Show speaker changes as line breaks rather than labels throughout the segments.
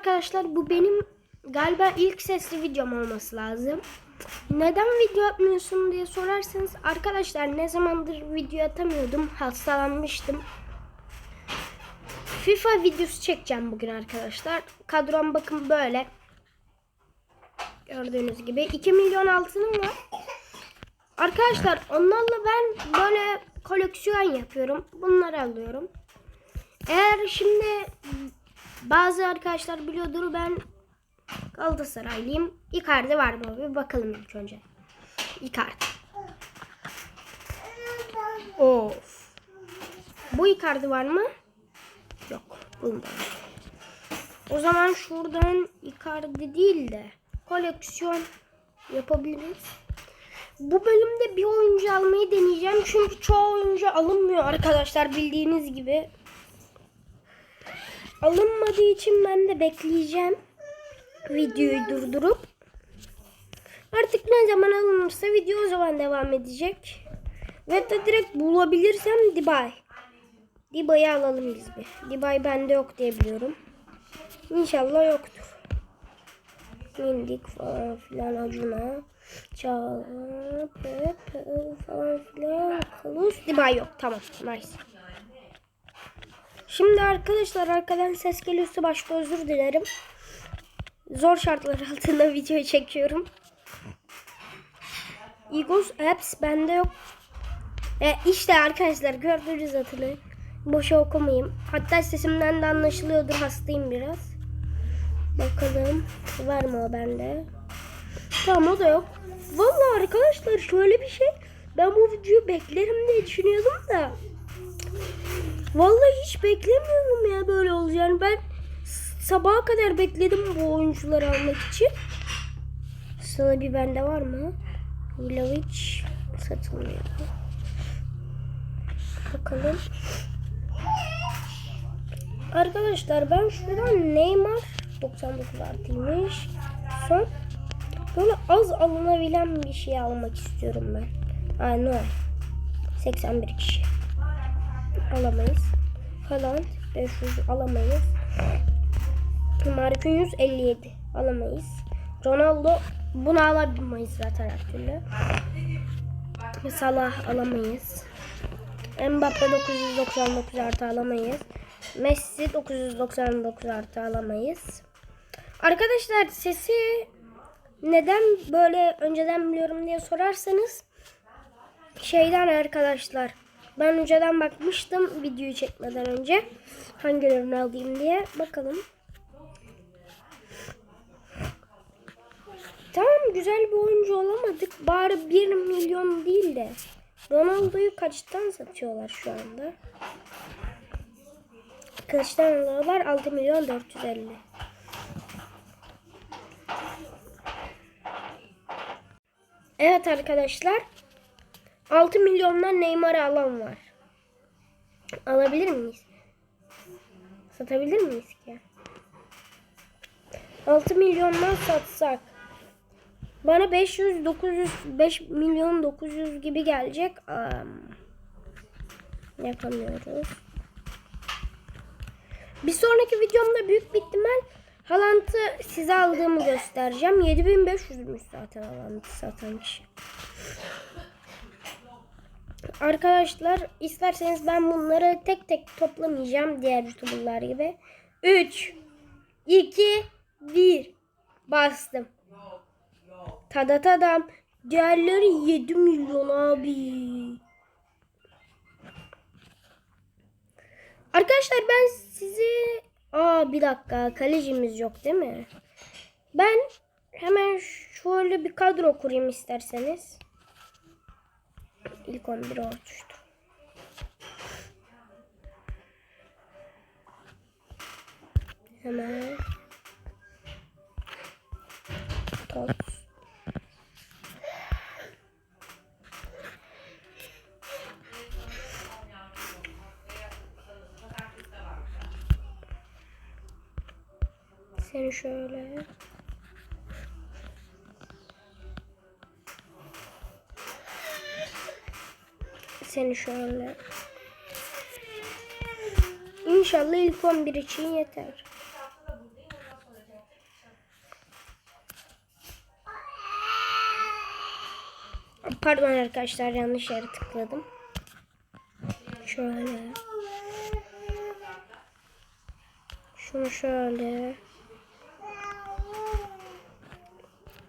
arkadaşlar bu benim galiba ilk sesli videom olması lazım. Neden video atmıyorsun diye sorarsanız arkadaşlar ne zamandır video atamıyordum. Hastalanmıştım. FIFA videosu çekeceğim bugün arkadaşlar. Kadrom bakın böyle. Gördüğünüz gibi 2 milyon altınım var. Arkadaşlar onlarla ben böyle koleksiyon yapıyorum. Bunları alıyorum. Eğer şimdi bazı arkadaşlar biliyordur ben Galatasaraylıyım. Icardi var mı? Bir bakalım ilk önce. Icardi. Of. Bu Icardi var mı? Yok. Bunda. O zaman şuradan Icardi değil de koleksiyon yapabiliriz. Bu bölümde bir oyuncu almayı deneyeceğim. Çünkü çoğu oyuncu alınmıyor arkadaşlar bildiğiniz gibi. Alınmadığı için ben de bekleyeceğim. Videoyu durdurup. Artık ne zaman alınırsa video o zaman devam edecek. Ve de direkt bulabilirsem Dibay. Dibay'ı alalım biz bir. Dibay bende yok diye biliyorum. İnşallah yoktur. Mindik falan filan acuna. Çağla, falan filan. Kalus. Dibay yok. Tamam. Nice. Şimdi arkadaşlar arkadan ses geliyorsa başta özür dilerim. Zor şartlar altında video çekiyorum. Egos Apps bende yok. E işte arkadaşlar gördünüz hatırlayın. Boşa okumayayım. Hatta sesimden de anlaşılıyordur hastayım biraz. Bakalım var mı o bende? Tamam o da yok. Vallahi arkadaşlar şöyle bir şey. Ben bu videoyu beklerim diye düşünüyordum da. Vallahi hiç beklemiyordum ya böyle olacağını. Ben sabaha kadar bekledim bu oyuncuları almak için. Sana bir bende var mı? Vlahovic satılmıyor. Bakalım. Arkadaşlar ben şuradan Neymar 99 artıymış. Son böyle az alınabilen bir şey almak istiyorum ben. Aynen. 81 kişi. Alamayız. Haaland 500 alamayız. Marquinhos 57 alamayız. Ronaldo bunu alamayız zaten her türlü. Salah alamayız. Mbappe 999 artı alamayız. Messi 999 artı alamayız. Arkadaşlar sesi neden böyle önceden biliyorum diye sorarsanız şeyden arkadaşlar ben önceden bakmıştım videoyu çekmeden önce hangilerini alayım diye bakalım. Tamam güzel bir oyuncu olamadık. Bari 1 milyon değil de Ronaldo'yu kaçtan satıyorlar şu anda? Kaçtan alıyorlar? 6 milyon 450. Evet arkadaşlar. 6 milyondan Neymar'ı alan var. Alabilir miyiz? Satabilir miyiz ki? 6 milyondan satsak. Bana 500 900 5 milyon 900 gibi gelecek. Am, yapamıyoruz. Bir sonraki videomda büyük bir ihtimal Haaland'ı size aldığımı göstereceğim. 7500'müş zaten Haaland'ı satan kişi. Arkadaşlar isterseniz ben bunları tek tek toplamayacağım diğer youtuberlar gibi. 3 2 1 bastım. Tada tadam. Diğerleri 7 milyon abi. Arkadaşlar ben sizi... Aa bir dakika kalecimiz yok değil mi? Ben hemen şöyle bir kadro kurayım isterseniz. İlk 11 oluştu. Hemen. Top. Seni şöyle. seni şöyle. İnşallah ilk 11 için yeter. Pardon arkadaşlar yanlış yere tıkladım. Şöyle. Şunu şöyle.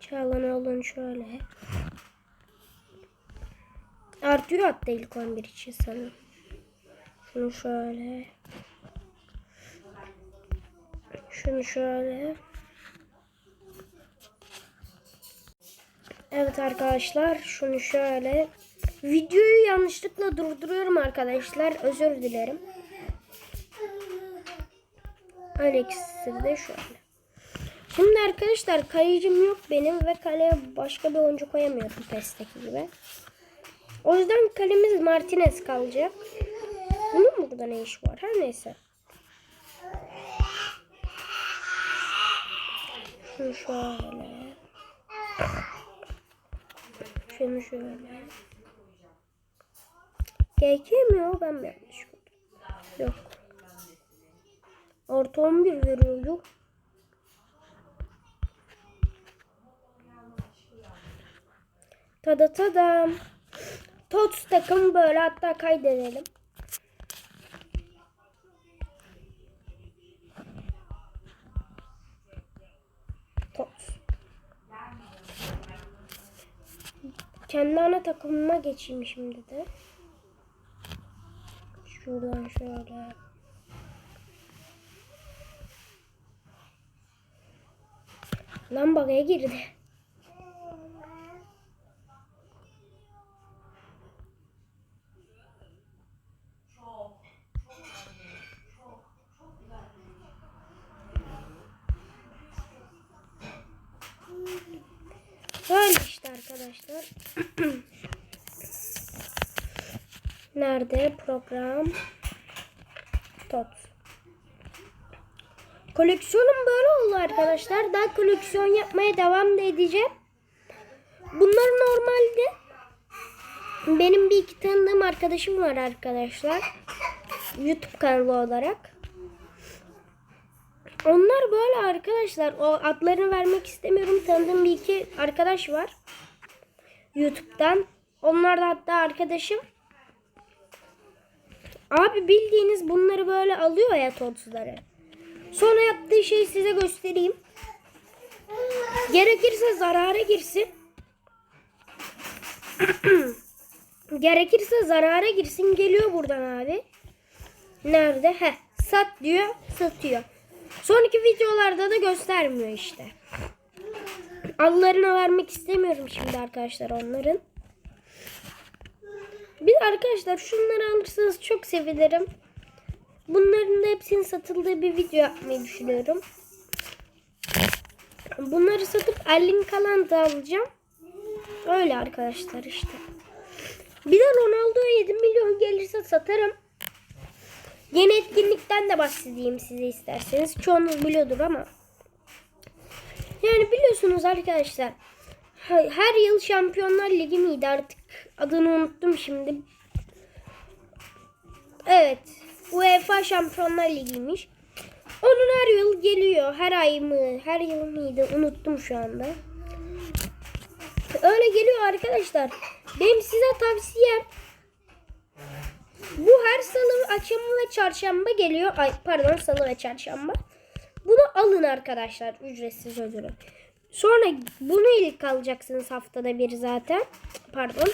Çalın olun şöyle. Artıyor hatta ilk 11 için sanırım. Şunu şöyle. Şunu şöyle. Evet arkadaşlar şunu şöyle. Videoyu yanlışlıkla durduruyorum arkadaşlar. Özür dilerim. Alex'i de şöyle. Şimdi arkadaşlar kalecim yok benim ve kaleye başka bir oyuncu koyamıyorum PES'teki gibi. O yüzden kalemiz Martinez kalacak. Bunun burada ne iş var? Her neyse. Şunu şöyle. Şunu şöyle. GK mi o? Ben mi yanlış gördüm? Yok. Artı 11 veriyor. Tada tadam. Tots takım böyle hatta kaydedelim. Tots. Kendi ana takımıma geçeyim şimdi de. Şuradan şöyle. Lan bagaya girdi. Böyle işte arkadaşlar. Nerede program? Tot. Koleksiyonum böyle oldu arkadaşlar. Daha koleksiyon yapmaya devam da edeceğim. Bunlar normalde benim bir iki tanıdığım arkadaşım var arkadaşlar. YouTube kanalı olarak. Onlar böyle arkadaşlar. O adlarını vermek istemiyorum. Tanıdığım bir iki arkadaş var. YouTube'dan. Onlar da hatta arkadaşım. Abi bildiğiniz bunları böyle alıyor ya totsları. Sonra yaptığı şeyi size göstereyim. Gerekirse zarara girsin. Gerekirse zarara girsin. Geliyor buradan abi. Nerede? He, sat diyor, satıyor. Sonraki videolarda da göstermiyor işte. Adlarını vermek istemiyorum şimdi arkadaşlar onların. Bir arkadaşlar şunları alırsanız çok sevinirim. Bunların da hepsinin satıldığı bir video yapmayı düşünüyorum. Bunları satıp Erling kalan da alacağım. Öyle arkadaşlar işte. Bir de Ronaldo'ya 7 milyon gelirse satarım. Yeni etkinlikten de bahsedeyim size isterseniz. Çoğunuz biliyordur ama. Yani biliyorsunuz arkadaşlar. Her yıl Şampiyonlar Ligi miydi artık adını unuttum şimdi. Evet. UEFA Şampiyonlar Ligi'ymiş. Onun her yıl geliyor. Her ay mı? Her yıl mıydı? Unuttum şu anda. Öyle geliyor arkadaşlar. Benim size tavsiyem bu her salı, akşamı ve çarşamba geliyor. Ay pardon salı ve çarşamba. Bunu alın arkadaşlar ücretsiz ödülü. Sonra bunu ilk alacaksınız haftada bir zaten. Pardon.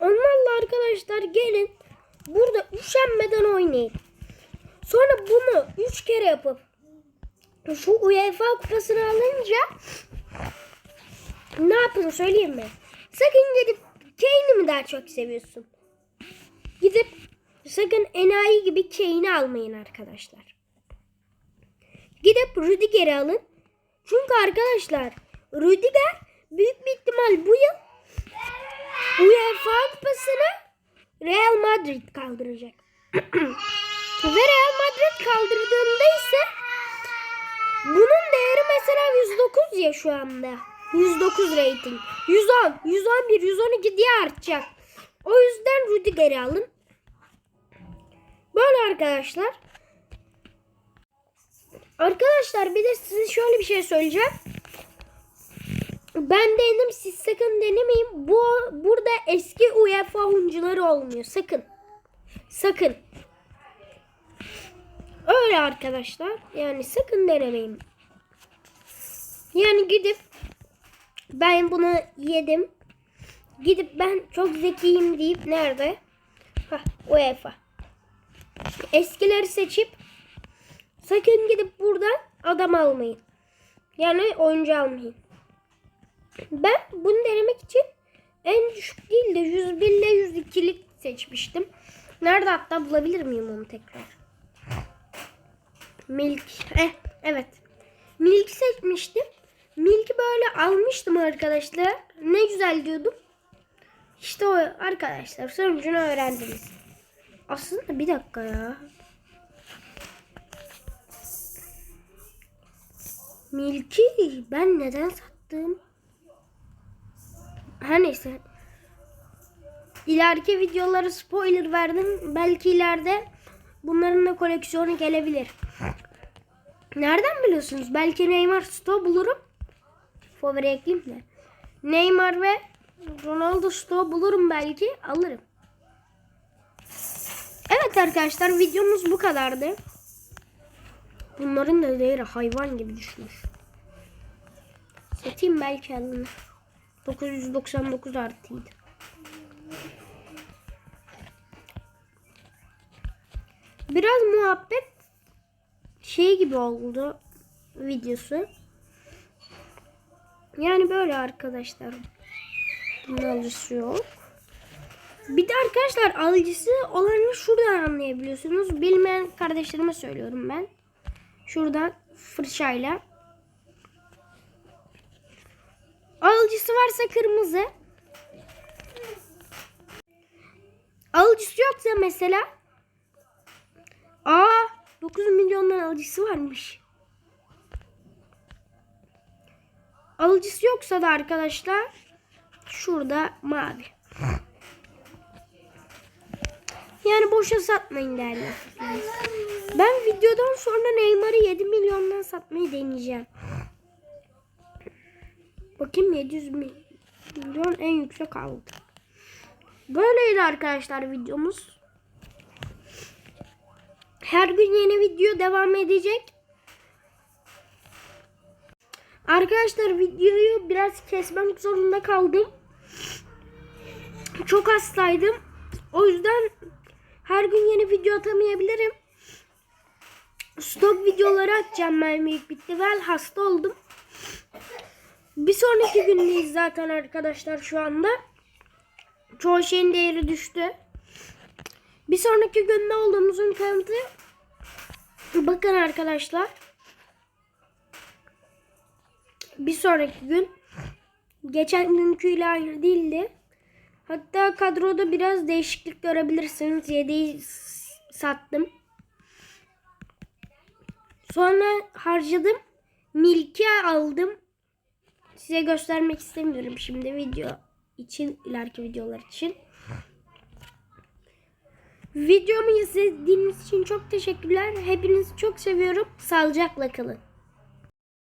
Onlarla arkadaşlar gelin. Burada üşenmeden oynayın. Sonra bunu 3 kere yapıp şu UEFA kupasını alınca ne yapın söyleyeyim mi? Sakın gidip Kane'i mi daha çok seviyorsun? Gidip sakın enayi gibi Kane'i almayın arkadaşlar. Gidip Rüdiger'i alın. Çünkü arkadaşlar Rüdiger büyük bir ihtimal bu yıl UEFA kupasını Real Madrid kaldıracak. Ve Real Madrid kaldırdığında ise bunun değeri mesela 109 ya şu anda. 109 rating. 110, 111, 112 diye artacak. O yüzden Rüdiger'i alın. Böyle arkadaşlar. Arkadaşlar bir de size şöyle bir şey söyleyeceğim. Ben denedim siz sakın denemeyin. Bu burada eski UEFA oyuncuları olmuyor. Sakın. Sakın. Öyle arkadaşlar. Yani sakın denemeyin. Yani gidip ben bunu yedim. Gidip ben çok zekiyim deyip nerede? Hah UEFA. Eskileri seçip sakın gidip buradan adam almayın. Yani oyuncu almayın. Ben bunu denemek için en düşük değil de 101 ile 102'lik seçmiştim. Nerede hatta bulabilir miyim onu tekrar? Milk. Eh, evet. Milk seçmiştim. Milk'i böyle almıştım arkadaşlar. Ne güzel diyordum. İşte o arkadaşlar sonucunu öğrendiniz. Aslında bir dakika ya. Milk'i ben neden sattım? Her neyse. İleriki videoları spoiler verdim. Belki ileride bunların da koleksiyonu gelebilir. Nereden biliyorsunuz? Belki Neymar Sto bulurum. Favori ekleyeyim de. Neymar ve Ronaldo Sto bulurum belki. Alırım. Evet arkadaşlar videomuz bu kadardı. Bunların da değeri hayvan gibi düşmüş. Satayım belki alınır. 999 artıydı. Biraz muhabbet şey gibi oldu videosu. Yani böyle arkadaşlar. Bunun alıcısı yok. Bir de arkadaşlar alıcısı olanı şuradan anlayabiliyorsunuz. Bilmeyen kardeşlerime söylüyorum ben. Şuradan fırçayla. Alıcısı varsa kırmızı. Alıcısı yoksa mesela Aa 9 milyondan alıcısı varmış. Alıcısı yoksa da arkadaşlar şurada mavi. Yani boşa satmayın derler. Ben videodan sonra Neymar'ı 7 milyondan satmayı deneyeceğim. Bakayım 700 milyon en yüksek aldı. Böyleydi arkadaşlar videomuz. Her gün yeni video devam edecek. Arkadaşlar videoyu biraz kesmek zorunda kaldım. Çok hastaydım. O yüzden her gün yeni video atamayabilirim. Stok videoları atacağım büyük bitti. Ben hasta oldum. Bir sonraki gündeyiz zaten arkadaşlar şu anda. Çoğu şeyin değeri düştü. Bir sonraki günde olduğumuzun kanıtı bakın arkadaşlar. Bir sonraki gün geçen günküyle aynı değildi. Hatta kadroda biraz değişiklik görebilirsiniz. 7'yi sattım. Sonra harcadım. Milki aldım. Size göstermek istemiyorum şimdi video için, ileriki videolar için. Videomu izlediğiniz için çok teşekkürler. Hepinizi çok seviyorum. Sağlıcakla kalın.